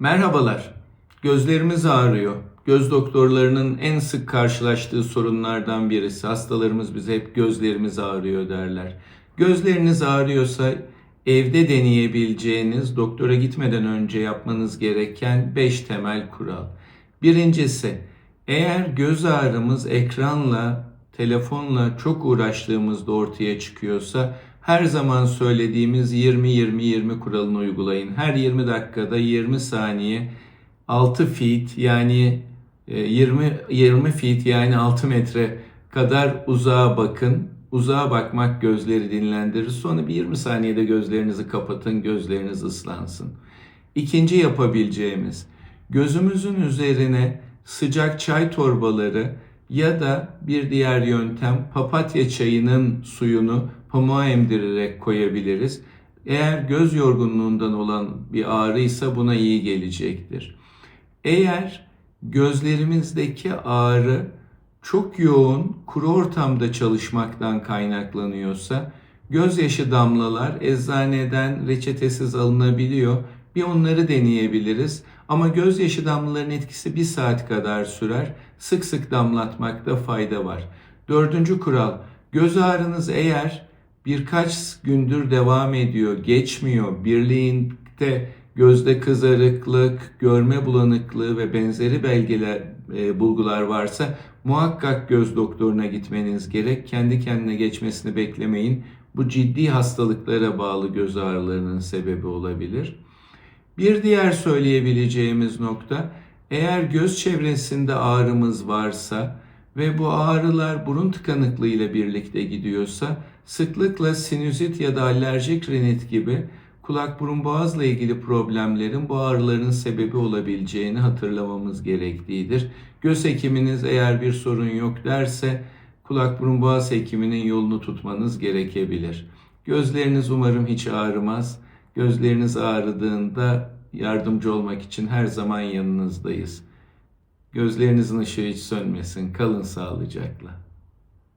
Merhabalar. Gözlerimiz ağrıyor. Göz doktorlarının en sık karşılaştığı sorunlardan birisi. Hastalarımız bize hep gözlerimiz ağrıyor derler. Gözleriniz ağrıyorsa evde deneyebileceğiniz, doktora gitmeden önce yapmanız gereken 5 temel kural. Birincisi, eğer göz ağrımız ekranla, telefonla çok uğraştığımızda ortaya çıkıyorsa her zaman söylediğimiz 20-20-20 kuralını uygulayın. Her 20 dakikada 20 saniye 6 feet yani e, 20 20 feet yani 6 metre kadar uzağa bakın. Uzağa bakmak gözleri dinlendirir. Sonra bir 20 saniyede gözlerinizi kapatın, gözleriniz ıslansın. İkinci yapabileceğimiz gözümüzün üzerine sıcak çay torbaları ya da bir diğer yöntem papatya çayının suyunu pamuğa emdirerek koyabiliriz. Eğer göz yorgunluğundan olan bir ağrıysa buna iyi gelecektir. Eğer gözlerimizdeki ağrı çok yoğun kuru ortamda çalışmaktan kaynaklanıyorsa gözyaşı damlalar eczaneden reçetesiz alınabiliyor. Bir onları deneyebiliriz. Ama gözyaşı damlaların etkisi bir saat kadar sürer. Sık sık damlatmakta fayda var. Dördüncü kural. Göz ağrınız eğer birkaç gündür devam ediyor, geçmiyor, birliğinde gözde kızarıklık, görme bulanıklığı ve benzeri belgeler, e, bulgular varsa muhakkak göz doktoruna gitmeniz gerek. Kendi kendine geçmesini beklemeyin. Bu ciddi hastalıklara bağlı göz ağrılarının sebebi olabilir. Bir diğer söyleyebileceğimiz nokta eğer göz çevresinde ağrımız varsa ve bu ağrılar burun tıkanıklığı ile birlikte gidiyorsa sıklıkla sinüzit ya da alerjik rinit gibi kulak burun boğazla ilgili problemlerin bu ağrıların sebebi olabileceğini hatırlamamız gereklidir. Göz hekiminiz eğer bir sorun yok derse kulak burun boğaz hekiminin yolunu tutmanız gerekebilir. Gözleriniz umarım hiç ağrımaz. Gözleriniz ağrıdığında yardımcı olmak için her zaman yanınızdayız. Gözlerinizin ışığı hiç sönmesin. Kalın sağlıcakla.